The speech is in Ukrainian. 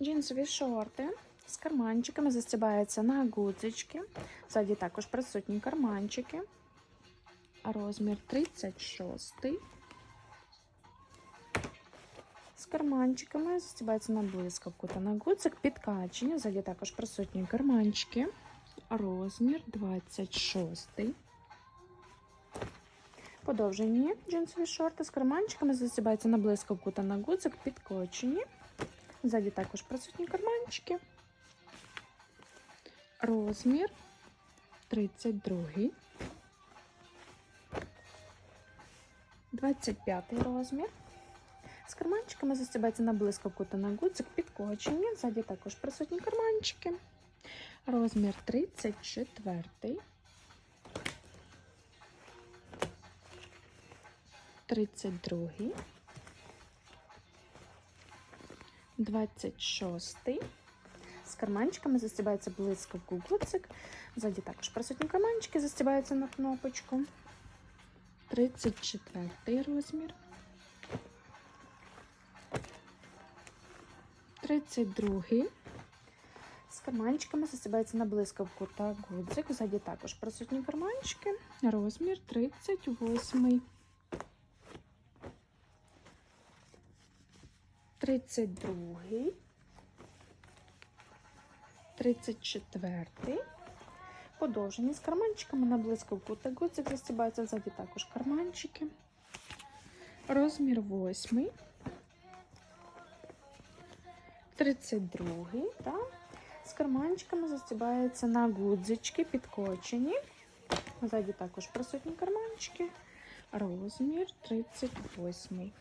Джинсові шорти з карманчиками застібаються на гудзички. Ззаді також присутні карманчики. Розмір 36. З карманчиками застібається на блискавку та на гудзик. Підкачені. Ззаді також присутні карманчики. Розмір 26. Подовжені джинсові шорти з карманчиками застібаються на блискавку та на гудзик. Підкочені. Ззаді також присутні карманчики. Розмір 32. 25 розмір. З карманчиками застібається на блискавку та на гудзик підкочені. Ззаді також присутні карманчики. Розмір 34. 32. 26. З карманчиками застібається блискавку гудзик. Ззаді також присутні карманчики застібаються на кнопочку. 34 розмір. 32. З карманчиками застібається на блискавку та гудзик. Ззаді також присутні карманчики. Розмір 38. 32. 34. Подовжені з карманчиками на блискавку та гудзик застібаються ззаді також карманчики. Розмір 8. 32. Та з карманчиками застібаються на гудзички підкочені. Ззаді також присутні карманчики. Розмір 38.